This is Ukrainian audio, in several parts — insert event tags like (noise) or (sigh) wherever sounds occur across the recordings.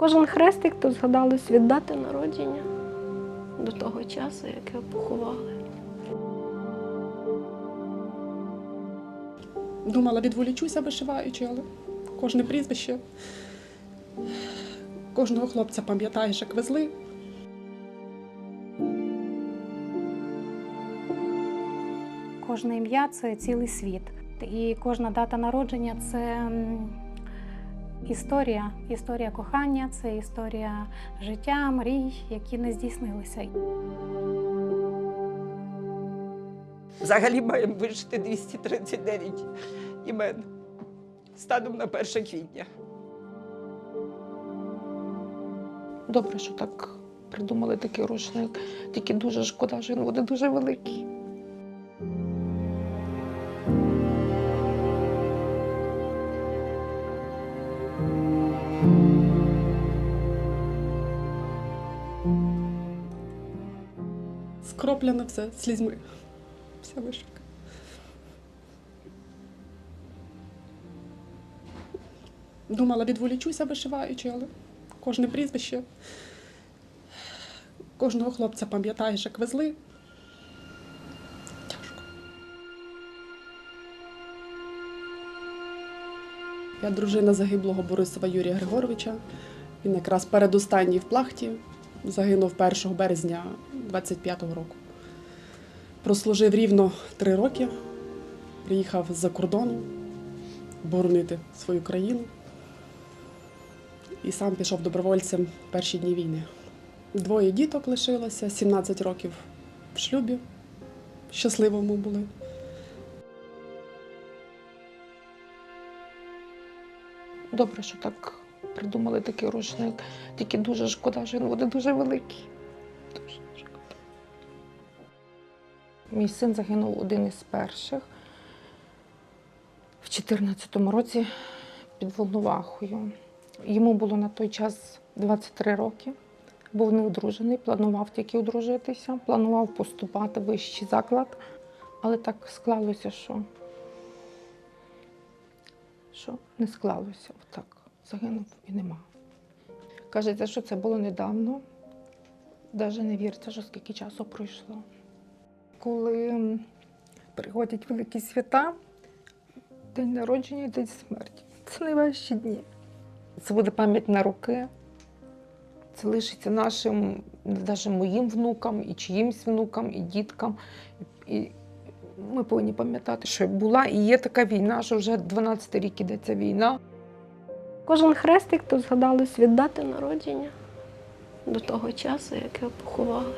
Кожен хрестик то згадалось від дати народження до того часу, як його поховали. Думала, відволічуся вишиваючи, але кожне прізвище, кожного хлопця пам'ятаєш, як везли. Кожне ім'я це цілий світ. І кожна дата народження це історія. Історія кохання, це історія життя, мрій, які не здійснилися. Взагалі маємо вижити 239 імен станом на 1 квітня. Добре, що так придумали такий рушник. Тільки дуже шкода, що він буде дуже великий. Скроплене все слізьми. Вся вишивка. Думала, відволічуся вишиваючи, але кожне прізвище, кожного хлопця пам'ятаєш, як везли. Тяжко. Я дружина загиблого Борисова Юрія Григоровича. Він якраз передостанній в плахті загинув 1 березня 25-го року. Прослужив рівно три роки, приїхав з-за кордону боронити свою країну і сам пішов добровольцем в перші дні війни. Двоє діток лишилося, 17 років в шлюбі. Щасливому були. Добре, що так придумали такий рушник. Тільки дуже шкода, що він буде дуже великий. Дуже шкода. Мій син загинув один із перших в 2014 році під Волновахою. Йому було на той час 23 роки. Був неодружений, планував тільки одружитися, планував поступати в вищий заклад, але так склалося, що що не склалося. Отак. Загинув і нема. Кажеться, що це було недавно. Навіть не віриться, що скільки часу пройшло. Коли приходять великі свята, день народження і день смерті. Це найважчі дні. Це буде пам'ять на роки. Це лишиться нашим, навіть моїм внукам, і чиїмсь внукам, і діткам. І ми повинні пам'ятати, що була і є така війна, що вже 12 рік іде ця війна. Кожен хрестик то згадалось від дати народження до того часу, як його поховали.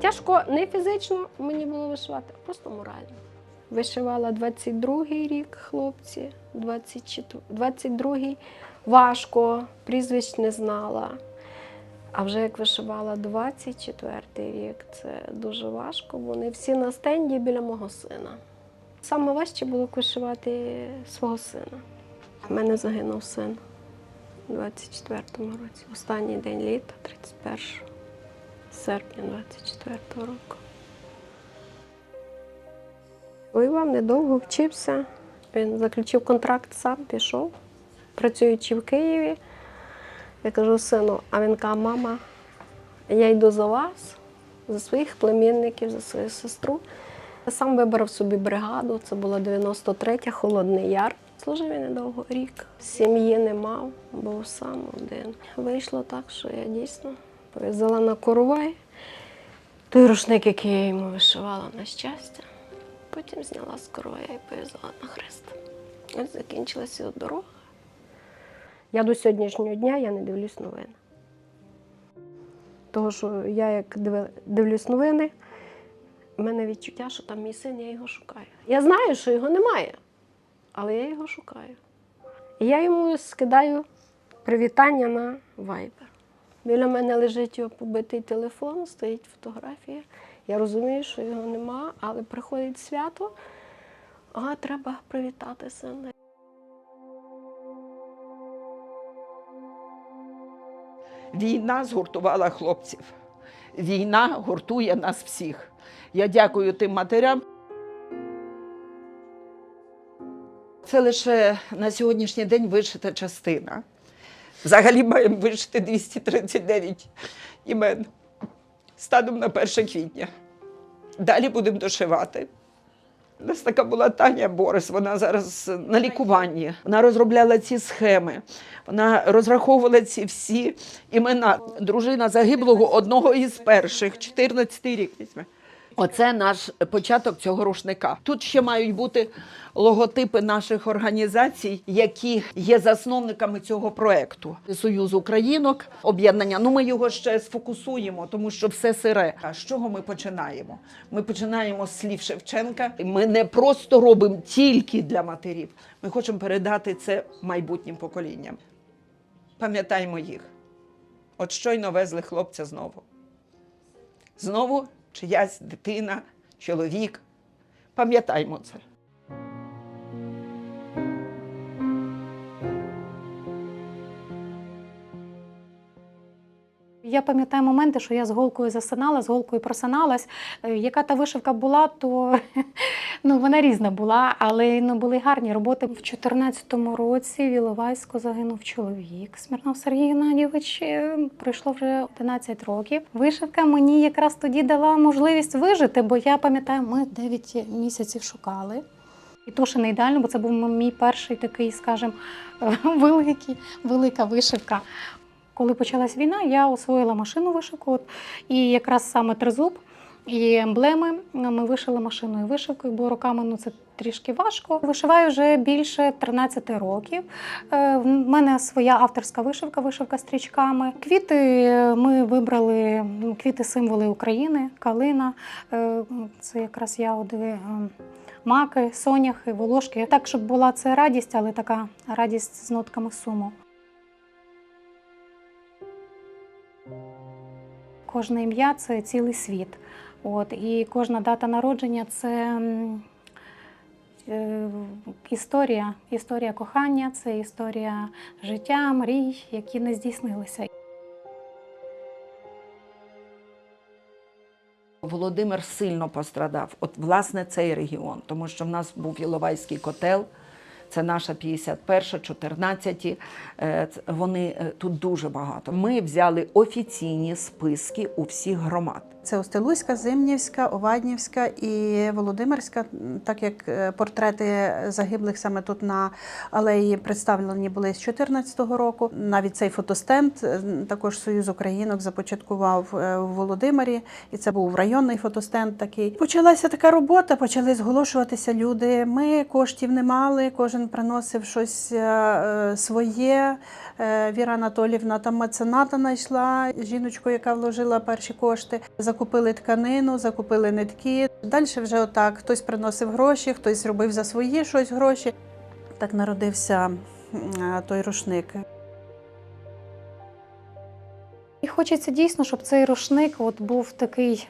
Тяжко не фізично мені було вишивати, а просто морально. Вишивала 22-й рік хлопці, 24 22-й важко, прізвищ не знала. А вже як вишивала 24-й рік, це дуже важко. Вони всі на стенді біля мого сина. Саме важче було вишивати свого сина. У мене загинув син у 24-му році. Останній день літа, 31 серпня 24-го року. Воював недовго, вчився. Він заключив контракт сам, пішов, працюючи в Києві. Я кажу, сину, а він каже, мама, я йду за вас, за своїх племінників, за свою сестру. Сам вибрав собі бригаду, це була 93-я, Холодний Яр. Служив я недовго рік. Сім'ї не мав, був сам один. Вийшло так, що я дійсно пов'язала на коровай той рушник, який я йому вишивала на щастя. Потім зняла з коровая і пов'язала на хрест. Ось закінчилася дорога. Я до сьогоднішнього дня я не дивлюсь новини. Того, що я як дивлюсь новини, в мене відчуття, що там мій син, я його шукаю. Я знаю, що його немає, але я його шукаю. І я йому скидаю привітання на Viber. Біля мене лежить його побитий телефон, стоїть фотографія. Я розумію, що його нема, але приходить свято, а треба привітати сина. Війна згуртувала хлопців. Війна гуртує нас всіх. Я дякую тим матерям. Це лише на сьогоднішній день вишита частина. Взагалі маємо вишити 239 імен станом на 1 квітня. Далі будемо дошивати. У нас така була Таня Борис, вона зараз на лікуванні. Вона розробляла ці схеми, вона розраховувала ці всі імена. Дружина загиблого одного із перших, 14 рік. Оце наш початок цього рушника. Тут ще мають бути логотипи наших організацій, які є засновниками цього проекту. Союз Українок, об'єднання. Ну ми його ще сфокусуємо, тому що все сире. А з чого ми починаємо? Ми починаємо з слів Шевченка. Ми не просто робимо тільки для матерів. Ми хочемо передати це майбутнім поколінням. Пам'ятаймо їх. От щойно везли хлопця знову. Знову чиясь дитина, чоловік. Пам'ятаймо це. Я пам'ятаю моменти, що я з голкою засинала, з голкою просиналась. Е, Яка та вишивка була, то (laughs) ну, вона різна була, але ну, були гарні роботи. В 2014 році в Іловайську загинув чоловік Смірнов Сергій Геннадійович. Е, Пройшло вже 11 років. Вишивка мені якраз тоді дала можливість вижити, бо я пам'ятаю, ми 9 місяців шукали. І то ще не ідеально, бо це був мій перший такий, скажімо, (laughs) великий, велика вишивка. Коли почалась війна, я освоїла машину вишивку. І якраз саме тризуб і емблеми ми вишили машиною вишивкою, бо руками ну, це трішки важко. Вишиваю вже більше 13 років. Е, В мене своя авторська вишивка, вишивка стрічками. Квіти е, ми вибрали ну, квіти символи України, калина. Е, Це якраз ягоди. е, Маки, соняхи, волошки. Так, щоб була це радість, але така радість з нотками суму. Кожне ім'я це цілий світ. От, і кожна дата народження це е, історія, історія кохання, це історія життя, мрій, які не здійснилися. Володимир сильно пострадав. От власне цей регіон, тому що в нас був Іловайський котел. Це наша 51, 14. е, Вони е, тут дуже багато. Ми взяли офіційні списки у всіх громад. Це Остелуська, Зимнівська, Оваднівська і Володимирська, так як е, портрети загиблих саме тут на алеї представлені були з 2014 року. Навіть цей фотостенд е, також Союз Українок започаткував е, в Володимирі, і це був районний фотостенд такий. Почалася така робота, почали зголошуватися люди. Ми коштів не мали, кожен приносив щось е, е, своє. Е, Віра Анатолівна там мецената знайшла жіночку, яка вложила перші кошти. Закупили тканину, закупили нитки. Далі вже отак хтось приносив гроші, хтось робив за свої щось гроші. Так народився той рушник. І хочеться дійсно, щоб цей рушник от був такий,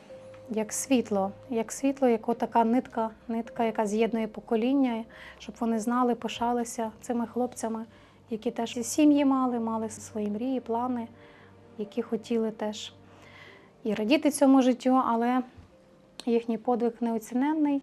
як світло, як світло, як така нитка, нитка, яка з'єднує покоління, щоб вони знали, пишалися цими хлопцями, які теж сім'ї мали, мали свої мрії, плани, які хотіли теж і радіти цьому життю, але їхній подвиг неоціненний.